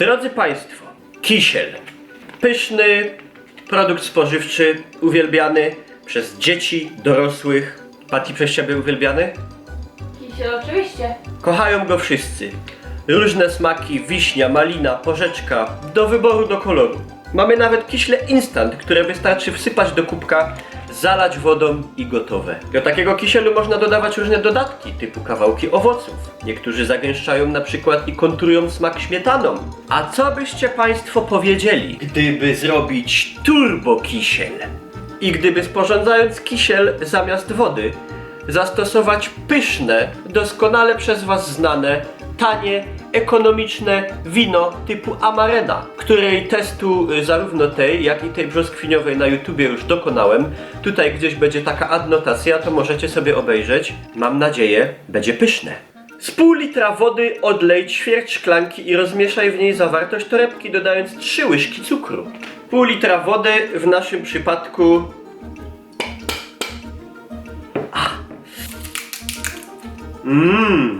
Drodzy Państwo, kisiel. Pyszny produkt spożywczy, uwielbiany przez dzieci, dorosłych. Pati przez Ciebie uwielbiany? Kisiel oczywiście. Kochają go wszyscy. Różne smaki, wiśnia, malina, porzeczka, do wyboru, do koloru. Mamy nawet kiśle instant, które wystarczy wsypać do kubka, zalać wodą i gotowe. Do takiego kisielu można dodawać różne dodatki, typu kawałki owoców. Niektórzy zagęszczają na przykład i kontrują smak śmietaną. A co byście Państwo powiedzieli, gdyby zrobić turbo kisiel? I gdyby sporządzając kisiel zamiast wody, zastosować pyszne, doskonale przez Was znane, tanie, ekonomiczne wino typu Amarena, której testu y, zarówno tej, jak i tej brzoskwiniowej na YouTubie już dokonałem. Tutaj gdzieś będzie taka adnotacja, to możecie sobie obejrzeć. Mam nadzieję, będzie pyszne. Z pół litra wody odlej ćwierć szklanki i rozmieszaj w niej zawartość torebki, dodając 3 łyżki cukru. Pół litra wody, w naszym przypadku Mmm.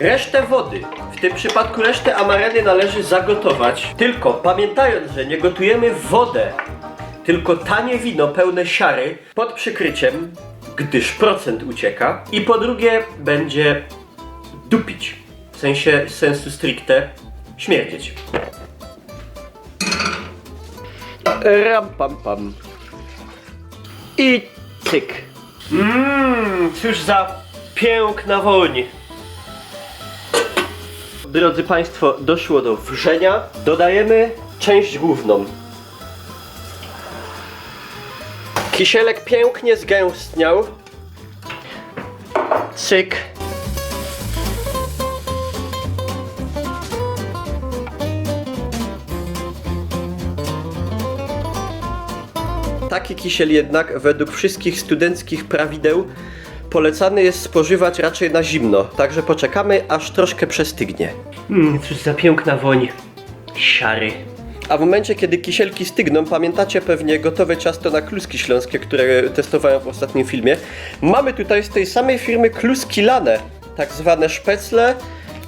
Resztę wody, w tym przypadku resztę amareny należy zagotować, tylko pamiętając, że nie gotujemy wodę, tylko tanie wino pełne siary pod przykryciem, gdyż procent ucieka i po drugie będzie dupić, w sensie sensu stricte śmierdzieć. Ram pam pam. I cyk. Mmm, cóż za piękna woń. Drodzy Państwo, doszło do wrzenia. Dodajemy część główną. Kisielek pięknie zgęstniał. Cyk. Taki kisiel jednak według wszystkich studenckich prawideł polecany jest spożywać raczej na zimno, także poczekamy aż troszkę przestygnie. Mmm, cóż za piękna woń. Siary. A w momencie, kiedy kisielki stygną, pamiętacie pewnie gotowe ciasto na kluski śląskie, które testowałem w ostatnim filmie. Mamy tutaj z tej samej firmy kluski lane, tak zwane szpecle.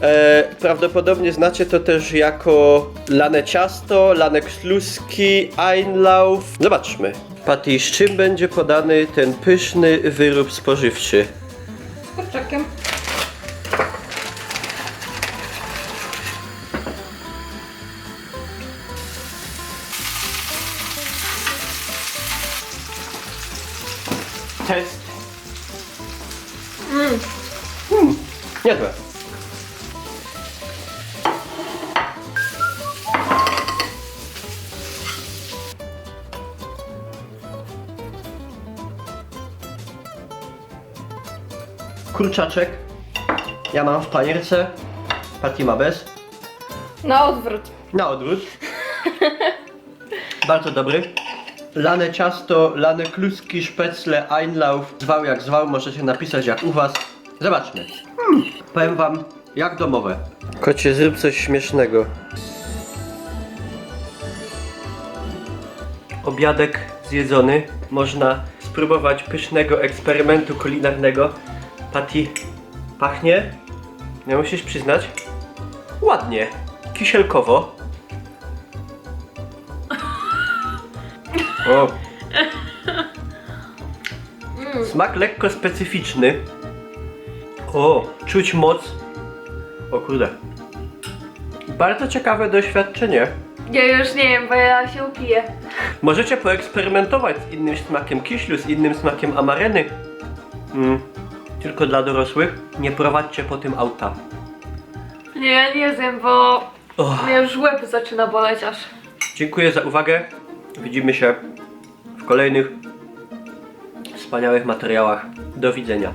E, prawdopodobnie znacie to też jako lane ciasto, lane kluski, Einlauf. Zobaczmy. Patty, z czym będzie podany ten pyszny wyrób spożywczy? Z kurczakiem. Test. Mm. Niezłe. Kurczaczek. Ja mam w panierce. Patty ma bez. Na odwrót. Na odwrót. Bardzo dobry. Lane ciasto, lane kluski, szpecle, Einlauf. Zwał jak zwał, możecie napisać jak u was. Zobaczmy. Mm, powiem wam, jak domowe. Kocie, zrób coś śmiesznego. Obiadek zjedzony. Można spróbować pysznego eksperymentu kulinarnego. Patty, pachnie? Nie musisz przyznać. Ładnie. Kisielkowo. O. Smak lekko specyficzny. O, czuć moc. O kurde. Bardzo ciekawe doświadczenie. Ja już nie wiem, bo ja się upiję. Możecie poeksperymentować z innym smakiem kiślu, z innym smakiem amareny. Mm. Tylko dla dorosłych. Nie prowadźcie po tym auta. Nie, ja nie zjem, bo Och. mnie już łeb zaczyna boleć aż. Dziękuję za uwagę. Widzimy się w kolejnych wspaniałych materiałach. Do widzenia.